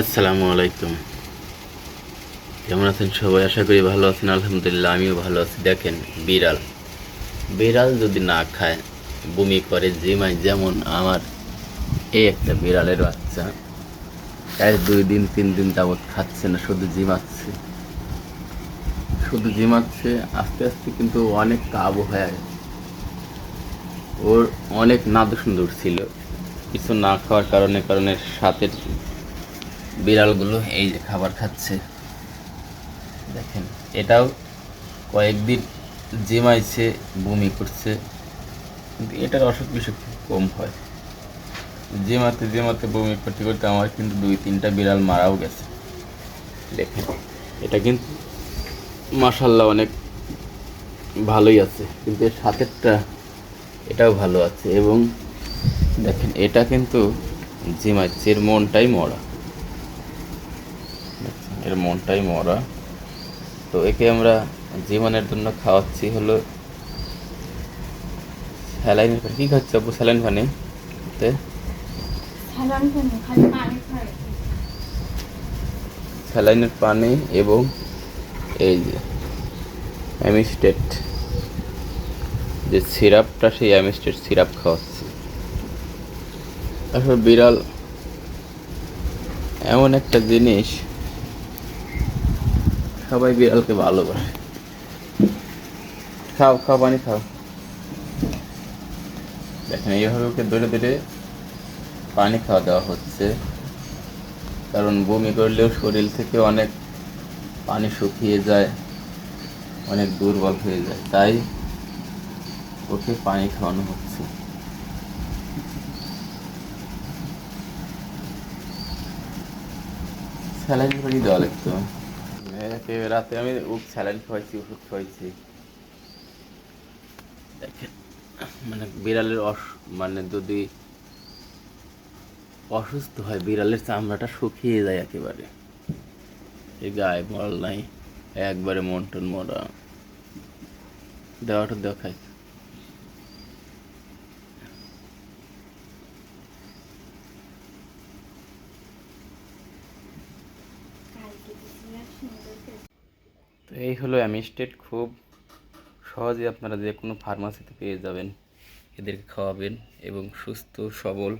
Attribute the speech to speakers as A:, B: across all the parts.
A: আসসালামু আলাইকুম। কেমন আছেন সবাই? আশা করি ভালো আছেন, আলহামদুলিল্লাহ, আমিও ভালো আছি। দেখেন, বিড়াল। বিড়াল যদি না খায়, বমি করে, জিমায় যেমন আমার এই একটা বিড়ালের বাচ্চা এক দুই দিন, তিন দিন যাবৎ খাচ্ছে না, শুধু জিমাচ্ছে। শুধু জিমাচ্ছে, আস্তে আস্তে কিন্তু অনেক কাবু হয়ে ওর অনেক নাদু সুন্দর ছিল। কিছু না খাওয়ার কারণে কারণে সাথের বিড়ালগুলো এই যে খাবার খাচ্ছে। দেখেন, এটাও কয়েকদিন জিমাইছে, বমি করছে, কিন্তু এটার অসুখ বিসুখ কম হয়। জিমাতে জিমাতে বমি করতে করতে আমার কিন্তু দুই তিনটা বিড়াল মারাও গেছে। দেখেন, এটা কিন্তু মাসাল্লাহ অনেক ভালোই আছে, কিন্তু এর সাথেরটা এটাও ভালো আছে এবং দেখেন, এটা কিন্তু জিমাচ্ছে এর মনটাই মরা। এর মনটাই মরা। তো একে আমরা জীবনের জন্য খাওয়াচ্ছি হলো স্যালাইন কি খাচ্ছে আপু স্যালাইন পানি? তে? স্যালাইনের পানি এবং এই যে অ্যামিস্টেট যে সিরাপটা সেই অ্যামিস্টেট সিরাপ খাওয়াচ্ছি। আসলে বিড়াল এমন একটা জিনিস সবাই বিড়ালকে ভালোবাসে। খাও খাও, পানি খাও। দেখেন, এইভাবে ওকে ধরে ধরে পানি খাওয়া দেওয়া হচ্ছে। কারণ বমি করলেও শরীর থেকে অনেক পানি শুকিয়ে যায়, অনেক দুর্বল হয়ে যায়। তাই ওকে পানি খাওয়ানো হচ্ছে। স্যালাইন করে দেওয়া লাগতো। একে রাতে আমি উপ স্যালাইন খাওয়াইছি, ওষুধ খাওয়াইছি। দেখেন মানে বিড়ালের অস মানে যদি অসুস্থ হয়, বিড়ালের চামড়াটা শুকিয়ে যায় একেবারে। এই গায়ে মল নাই, একবারে মন টন মরা। দেওয়াটা দেখাই
B: কালকে দিছিলাম সুন্দর করে
A: তো এই হলো অ্যামিস্টেড। খুব সহজে আপনারা যে কোনো ফার্মাসিতে পেয়ে যাবেন। এদেরকে খাওয়াবেন এবং সুস্থ, সবল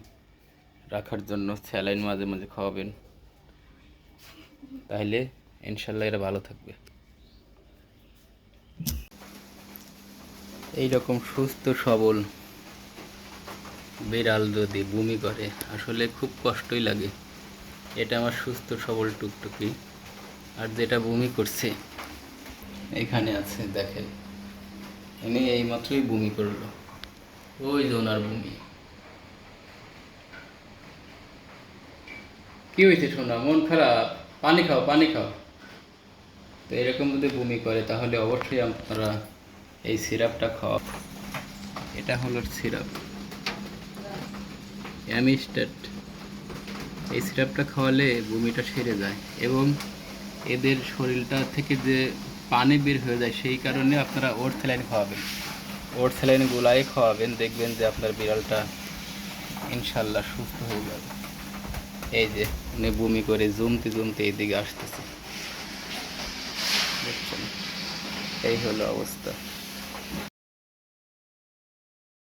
A: রাখার জন্য স্যালাইন মাঝে মাঝে খাওয়াবেন। তাহলে ইনশাল্লাহ এরা ভালো থাকবে। এই রকম সুস্থ, সবল বিড়াল যদি বমি করে, আসলে খুব কষ্টই লাগে। এটা আমার সুস্থ, সবল টুকটুকি। আর যেটা বমি করছে এখানে আছে, দেখেন। এই মাত্রই বমি করল। ওই যে ওনার বমি। কি হয়েছে শোনা মন খারাপ? পানি খাও পানি খাও। তো এরকম যদি বমি করে, তাহলে অবশ্যই আপনারা এই সিরাপটা খাওয়া। এটা হলো সিরাপ। অ্যামিস্টেট এই সিরাপটা খাওয়ালে বমিটা সেরে যায়। এবং এদের শরীরটা থেকে যে পানি বের হয়ে যায়, সেই কারণে আপনারা ওট স্যালাইন খাওয়াবেন। ওট স্যালাইন গুলাই খাওয়াবেন, দেখবেন যে আপনার বিড়ালটা ইনশাল্লাহ সুস্থ হয়ে যাবে। এই যে উনি বমি করে জুমতে জুমতে এইদিকে আসতেছে। দেখছেন? এই হলো অবস্থা।